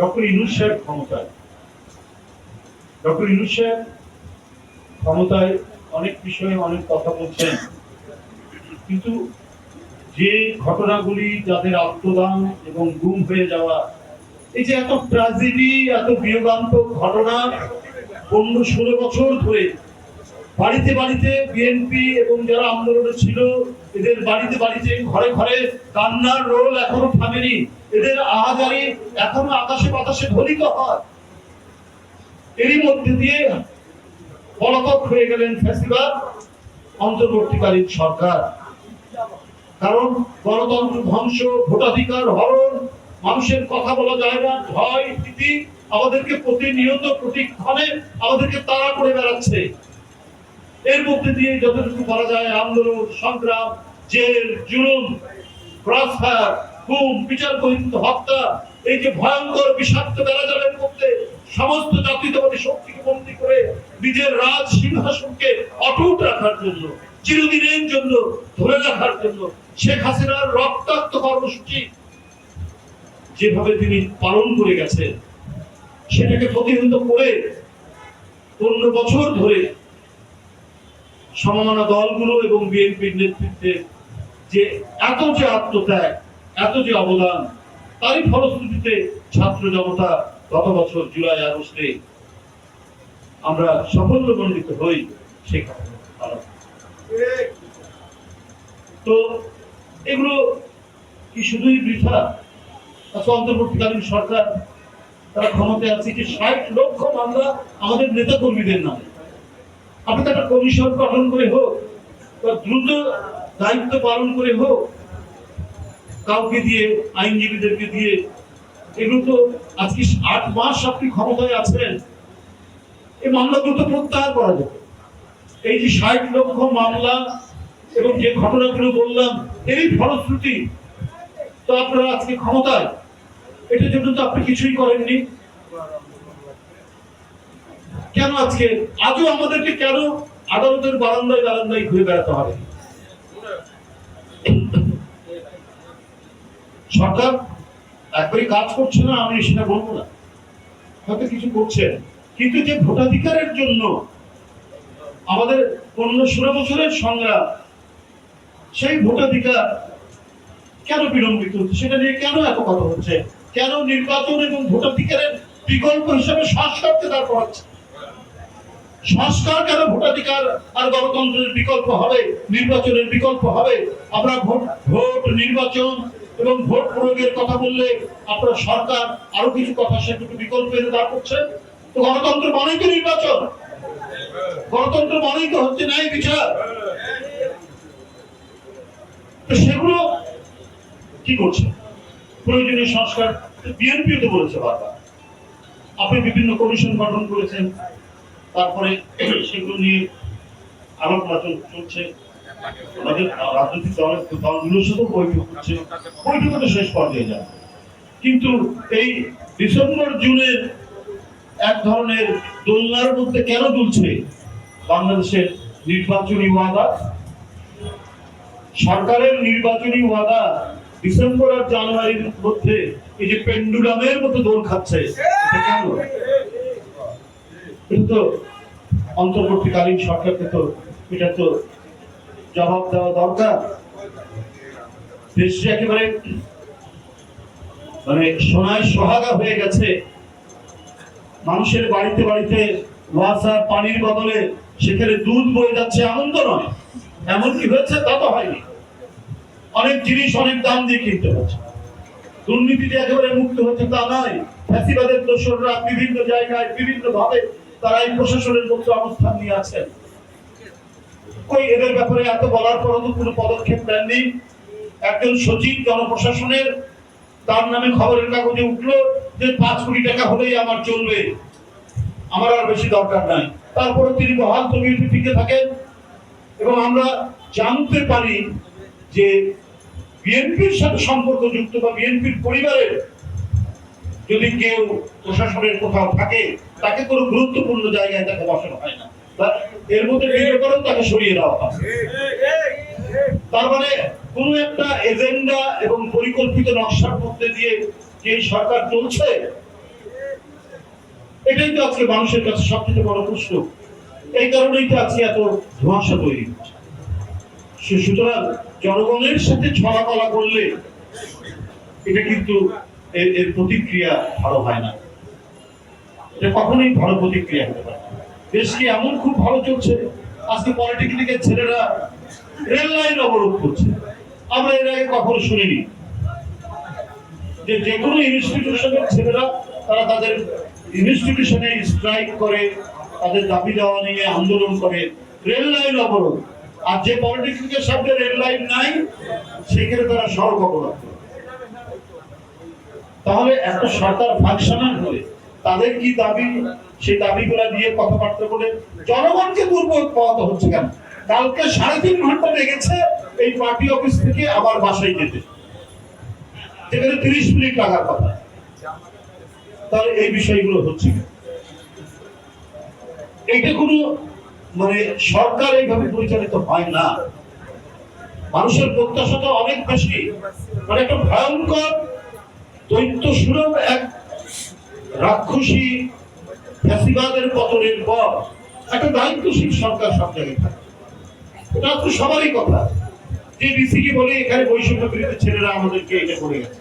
Doctor Yunus সাহেব ক্ষমতায়। Doctor Yunus সাহেব ক্ষমতায় অনেক বিষয়ে অনেক কথা বলছেন। কিন্তু যে ঘটনাগুলি যাদের আত্মদান এবং গুম হয়ে যাওয়া, এই যে এত ট্রাজেডি এত বিয়োগান্তক ঘটনা পনেরো ষোলো বছর ধরে বাড়িতে বাড়িতে বিএনপি এবং যারা আন্দোলনে ছিল, এদের বাড়িতে বাড়িতে ঘরে ঘরে কান্নার রোল এখনও থামেনি। এদের আহাজারি এখনও আকাশে বাতাসে ধ্বনিত হয়। এরই মধ্যে দিয়ে পলাতক হয়ে গেলেন ফেস্টিভাল অন্তর্বর্তীকালীন সরকার। কারণ গণতন্ত্র ধ্বংস, ভোটাধিকার হরণ, মানুষের কথা বলা যায় না, ভয়, ভীতি আমাদেরকে প্রতিনিয়ত প্রতিক্ষণে আমাদেরকে তাড়া করে বেড়াচ্ছে। এর মধ্যে দিয়ে যতটুকু করা যায় আন্দোলন, সংগ্রাম, জেল, জুলুম ক্রসফায়ার গুম বিচার হত্যা, এই যে ভয়ঙ্কর বিষাক্ত বেড়াজালের মধ্যে সমস্ত শক্তিকে করে নিজের রাজ সিংহাসনকে অটুট রাখার জন্য, চিরদিনের জন্য ধরে রাখার জন্য শেখ হাসিনার রক্তাক্ত কর্মসূচি যেভাবে তিনি পালন করে গেছেন, সেটাকে প্রতিহত করে পনেরো বছর ধরে সমমানা দলগুলো এবং বিএনপির নেতৃত্বে যে এত যে আত্মত্যাগ এত যে অবদান, তারই ফলশ্রুতিতে ছাত্র জনতা গত বছর জুলাই, আগস্টে আমরা সাফল্যমণ্ডিত হই সেখানে তো এগুলো কি শুধুই বৃথা? আচ্ছা অন্তর্বর্তীকালীন সরকার, তারা ক্ষমতায় আছে, যে ষাট লক্ষ মামলা আমাদের নেতা কর্মীদের নামে। আপনি তো একটা কমিশন গঠন করে হোক, বা দ্রুত দায়িত্ব পালন করে হোক কাউকে দিয়ে, আইনজীবীদেরকে দিয়ে, এগুলো তো আজকে আট মাস আপনি ক্ষমতায় আছেন। এই মামলাগুলো তো প্রত্যাহার করা যেত এই যে ষাট লক্ষ মামলা এবং যে ঘটনাগুলো বললাম, এরই ফলশ্রুতি তো আপনারা আজকে ক্ষমতায়। এটার জন্য তো আপনি কিছুই করেননি। কেন আজকে? আজও আমাদেরকে কেন আদালতের বারান্দায় বারান্দায় ঘুরে বেড়াতে হবে? সরকার একবারই কাজ করছে না, আমি সেটা বলব না। হয়তো কিছু করছে। কিন্তু যে ভোটাধিকারের জন্য আমাদের পনেরো ষোলো বছরের সংগ্রাম, সেই ভোটাধিকার কেন বিলম্বিত হচ্ছে? সেটা নিয়ে কেন এত কথা হচ্ছে? কেন নির্বাচন এবং ভোটাধিকারের বিকল্প হিসাবে সংস্কারকে দাঁড় করাচ্ছে? সংস্কার কেন ভোটাধিকার আর গণতন্ত্রের বিকল্প হবে? নির্বাচনের বিকল্প হবে? আমরা ভোট ভোট নির্বাচন এবং ভোট প্রয়োগের কথা বললে আপনার সরকার আরও কিছু কথা সেটুকু বিকল্প এনে দাঁড় করছে। তো গণতন্ত্র মানেই তো নির্বাচন। গণতন্ত্র মানেই তো হচ্ছে ন্যায় বিচার। সেগুলো কি করছে? প্রয়োজনীয় সংস্কার বিএনপিও তো বলেছে বারবার। আপনি বিভিন্ন কমিশন গঠন করেছেন। তারপরে সেগুলো নিয়ে আলোচনা চলছে। ডিসেম্বর সরকারের নির্বাচনী ওয়াদা ডিসেম্বর আর জানুয়ারির মধ্যে এই যে পেন্ডুলামের মতো দোল খাচ্ছে কেন? কিন্তু অন্তর্বর্তীকালীন সরকারকে তো, এটা তো জবাব দেওয়া দরকার। দেশে একেবারে মানে সোনায় সোহাগা হয়ে গেছে। মানুষের বাড়িতে বাড়িতে ওয়াসা পানির বদলে সেখানে দুধ বয়ে যাচ্ছে, এমন তো নয়। এমন কি হয়েছে তা তো হয়নি। অনেক জিনিস অনেক দাম দিয়ে কিনতে হচ্ছে। দুর্নীতি যে একেবারে মুক্ত হচ্ছে তা নয়। ফ্যাসিবাদের দোসররা বিভিন্ন জায়গায় বিভিন্ন ভাবে তারা এই প্রশাসনের মধ্যে অবস্থান নিয়ে আছেন। কই এদের ব্যাপারে এত বলার পরও তো কোনো পদক্ষেপ নেননি। একজন সচিব জনপ্রশাসনের, তার নামে খবরের কাগজে উঠল যে পাঁচ কোটি টাকা হলেই আমার চলবে। আমার আর বেশি দরকার নাই। তারপরে তিনি বহাল তবিয়তে টিকে থাকেন এবং আমরা জানতে পারি যে বিএনপির সাথে সম্পর্কযুক্ত বা বিএনপির পরিবারের যদি কেউ প্রশাসনের কোথাও থাকে, তাকে কোনো গুরুত্বপূর্ণ জায়গায় তাকে বসানো হয় না। এর মধ্যে বিজয় করেও তাকে সরিয়ে দেওয়া হয়। তার মানে কোন একটা এজেন্ডা এবং পরিকল্পিত নকশার মধ্যে দিয়ে যে সরকার চলছে এটাই তো আজকে মানুষের কাছে সবচেয়ে বড় প্রশ্ন। এই কারণেই তো আজকে এত ধোঁয়াশা তৈরি হচ্ছে। সুতরাং জনগণের সাথে ছলাকলা করলে এটা কিন্তু এর এর প্রতিক্রিয়া ভালো হয় না। এটা কখনোই ভালো প্রতিক্রিয়া হতে পারে না। দেশ কি এমন খুব ভালো চলছে, আজকে পলিটেকনিকের ছেলেরা রেল লাইন অবরোধ করছে আমরা এর আগে কখনো শুনিনি যে যে কোনো ইনস্টিটিউশনের ছেলেরা তারা তাদের ইনস্টিটিউশনে স্ট্রাইক করে, তাদের দাবি দেওয়া নিয়ে আন্দোলন করে রেল লাইন অবরোধ আর যে পলিটেকনিকের সামনে রেল লাইন নাই, সেখানে তারা সড়ক অবরোধ। তাহলে একটা সরকার ফাংশনাল হলে তাদের কি দাবি? সেই দাবিগুলো নিয়ে কথাবার্তা বলে জনগণকে দুর্বল পাওয়াতে হচ্ছে কেন? কালকে সাড়ে তিন ঘণ্টা লেগেছে এই পার্টি অফিস থেকে আবার বাসায় যেতে। যেখানে তিরিশ মিনিট লাগার কথা। তাহলে এই বিষয়গুলো হচ্ছে? এইটা কোনো মানে সরকার এইভাবে পরিচালিত হয় না। মানুষের প্রত্যাশা তো অনেক বেশি। মানে একটা ভয়ঙ্কর দৈত্য সুলভ এক রাক্ষসী ফ্যাসিবাদের পতনের পর একটা দায়িত্বশীল সরকার সব জায়গায় থাকে। এটা তো সবারই কথা। যে ডিসিকে বলে এখানে বৈষম্য ছেলেরা আমাদেরকে এটা করে গেছে।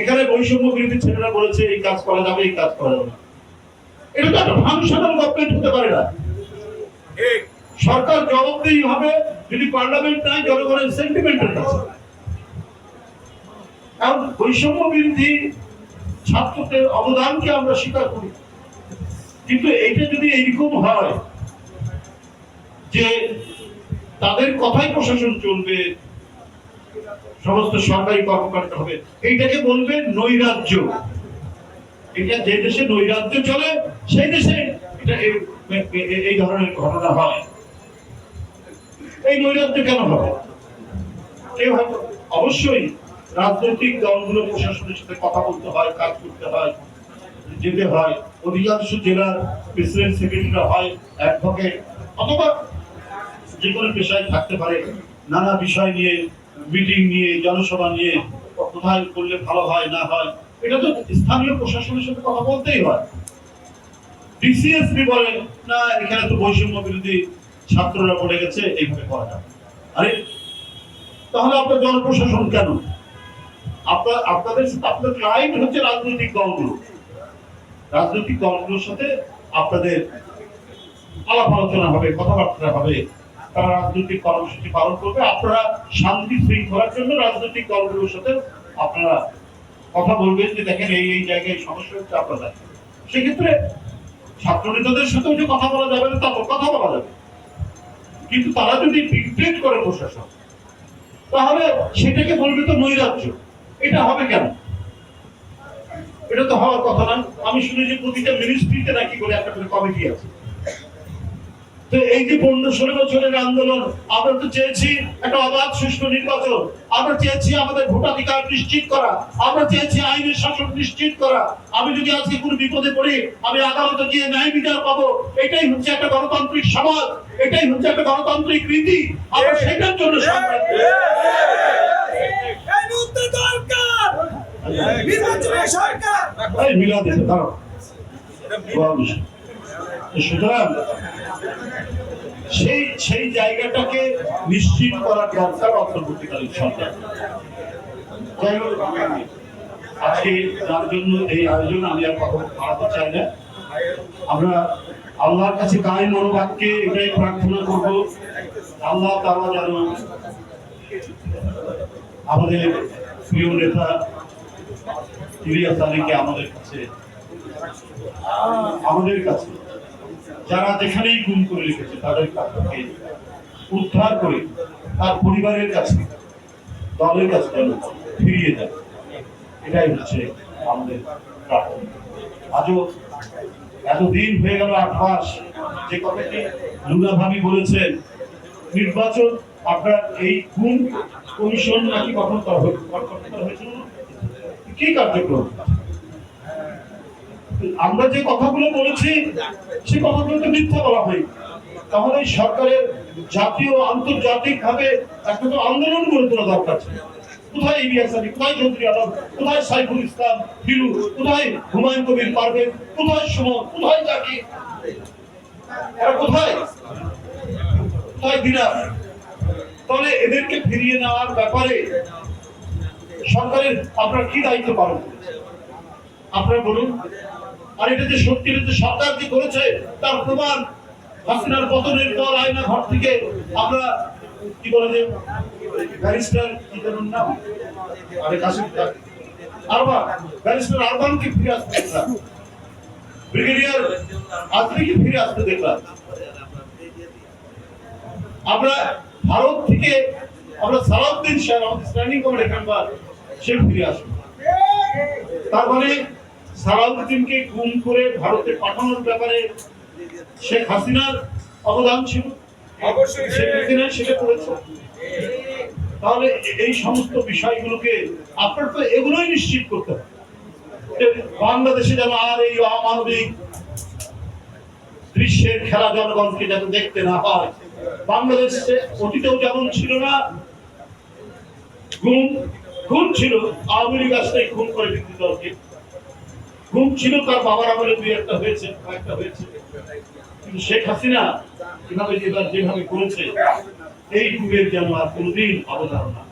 এখানে বৈষম্য ছেলেরা বলেছে, এই কাজ করা যাবে, এই কাজ করা যাবে এটা তো একটা ফাংশনাল গভর্নমেন্ট হতে পারে না। সরকার জবাবদেহি হবে যদি পার্লামেন্ট নাই, জনগণের সেন্টিমেন্টের কাছে। কারণ বৈষম্য বিরোধী ছাত্রদের অবদানকে আমরা স্বীকার করি। কিন্তু এইটা যদি এইরকম হয় যে তাদের কথাই প্রশাসন চলবে, সমস্ত সরকারি কর্মকর্তা হবে, এইটাকে বলবে নৈরাজ্য। এটা যে দেশে নৈরাজ্য চলে, সেই দেশে এটা এই- ধরনের ঘটনা হয়। এই নৈরাজ্য কেন হবে? কেউ হয়তো অবশ্যই রাজনৈতিক দলগুলো প্রশাসনের সাথে কথা বলতে হয়, কাজ করতে হয়, যেতে হয়। অধিকাংশ জেলার প্রেসিডেন্ট সেক্রেটারিরা হয় অ্যাডভোকেট অথবা যে কোনো পেশায় থাকতে পারে। নানা বিষয় নিয়ে মিটিং নিয়ে, জনসভা নিয়ে, কোথায় করলে ভালো হয়, না হয়, এটা তো স্থানীয় প্রশাসনের সাথে কথা বলতেই হয়। ডিসিএসপি বলে, না, এখানে তো বৈষম্য বিরোধী ছাত্ররা পড়ে গেছে, এইভাবে করা যাবে আরে, তাহলে আপনার জনপ্রশাসন কেন? আপনার, আপনাদের সাথে, আপনার ক্লায়েন্ট হচ্ছে রাজনৈতিক দলগুলো। রাজনৈতিক দলগুলোর সাথে আপনাদের আলাপ আলোচনা হবে, কথাবার্তা হবে। তারা রাজনৈতিক কর্মসূচি পালন করবে। আপনারা শান্তি শৃঙ্খলার জন্য রাজনৈতিক দলগুলোর সাথে আপনারা কথা বলবেন যে, দেখেন, এই এই জায়গায় সমস্যা হচ্ছে, আপনারা সেক্ষেত্রে ছাত্র নেতাদের সাথেও যে কথা বলা যাবে না তারপর কথা বলা যাবে। কিন্তু তারা যদি ডিক্টেট করে প্রশাসন, তাহলে সেটাকে বলবে তো নৈরাজ্য। এটা হবে কেন এটা তো হওয়ার কথা না আমি শুনেছি প্রতিটা মিনিস্ট্রিতে নাকি করে একটা করে কমিটি আছে তো এই যে পনেরো ষোলো বছরের আন্দোলন আমরা তো চেয়েছি একটা অবাধ সুষ্ঠু নির্বাচন আমরা চেয়েছি আমাদের ভোটাধিকার নিশ্চিত করা আমরা চেয়েছি আইনের শাসন নিশ্চিত করা আমি যদি আজকে কোনো বিপদে পড়ি আমি আদালতে গিয়ে ন্যায় বিচার পাবো এটাই হচ্ছে একটা গণতান্ত্রিক সমাজ এটাই হচ্ছে একটা গণতান্ত্রিক রীতি আমরা সেটার জন্য সংগ্রাম করি। এই মুহূর্তে দরকার নির্বাচনী সরকার। এই মিলা দিতে দাঁড়াও সেই সেই জায়গাটাকে নিশ্চিত করার দরকার অন্তর্বর্তীকালীন সরকার। আজকে যার জন্য এই আয়োজন আমি আর কথা বাড়াতে চাই না। আমরা আল্লাহর কাছে গায়ে মনোবাক্যে এটাই প্রার্থনা করব, আল্লাহ তারা যেন আমাদের প্রিয় নেতা ইলিয়াস আলীকে আমাদের কাছে। আমাদের কাছে। যারা যেখানেই গুম করে রেখেছে, তাদের কাছ উদ্ধার করে তার পরিবারের কাছে, দলের কাছে যেন ফিরিয়ে দেয়। এটাই হচ্ছে আমাদের প্রার্থনা আজও এতদিন হয়ে গেল আট মাস, যে কথাটি লুনা ভাবি বলেছেন, নির্বাচন আপনার এই গুম কমিশন নাকি গঠন করা হয়ে- হয়েছিল? কি কার্যক্রম আমরা যে কথাগুলো বলেছি সেই কথাগুলো তো মিথ্যা বলা হয় তাহলে সরকারের জাতীয় আন্তর্জাতিক ভাবে একটা তো আন্দোলন গড়ে তোলা দরকার ছিল। কোথায় ইলিয়াস আলী কোথায় চৌধুরী আলম, কোথায় সাইফুল ইসলাম কোথায় হুমায়ুন কবির পারভেজ, কোথায় কোথায় জাকির? কোথায়? কোথায় দিনা তাহলে এদেরকে ফিরিয়ে নেওয়ার ব্যাপারে সরকারের আপনার কি দায়িত্ব পালন? আপনারা বলুন। আর এটা যে সত্যি যে সরকার কি করেছে, তার প্রমাণ হাসিনার পতনের পর আয়না ঘর থেকে আমরা কি বলে যে ব্যারিস্টার কি নাম আরে কাশিম আরবান ব্যারিস্টার ফিরে আসতে দেখলাম। ব্রিগেডিয়ার ফিরে আসতে দেখলাম। আমরা ভারত থেকে আমরা সালাউদ্দিন শাহ আমাদের স্ট্যান্ডিং কমিটি মেম্বার সে ফিরে আসবে তার মানে সালাউদ্দিনকে গুম করে ভারতে পাঠানোর ব্যাপারে শেখ হাসিনার অবদান ছিল। শেখ হাসিনা সেটা করেছে। তাহলে এই সমস্ত বিষয়গুলোকে আপনার তো এগুলোই নিশ্চিত করতে হবে। বাংলাদেশে যেন আর এই অমানবিক দৃশ্যের খেলা জনগণকে যাতে দেখতে না হয়। বাংলাদেশে অতীতেও যেমন ছিল না গুম খুন ছিল, আওয়ামী লীগ আসলে খুন করে দিতে দলকে। খুন ছিল তার বাবার আমলে দুই একটা হয়েছে কয়েকটা হয়েছে। কিন্তু শেখ হাসিনা কীভাবে যেভাবে যেভাবে করেছে, এই যুগের যেন আর কোনোদিন না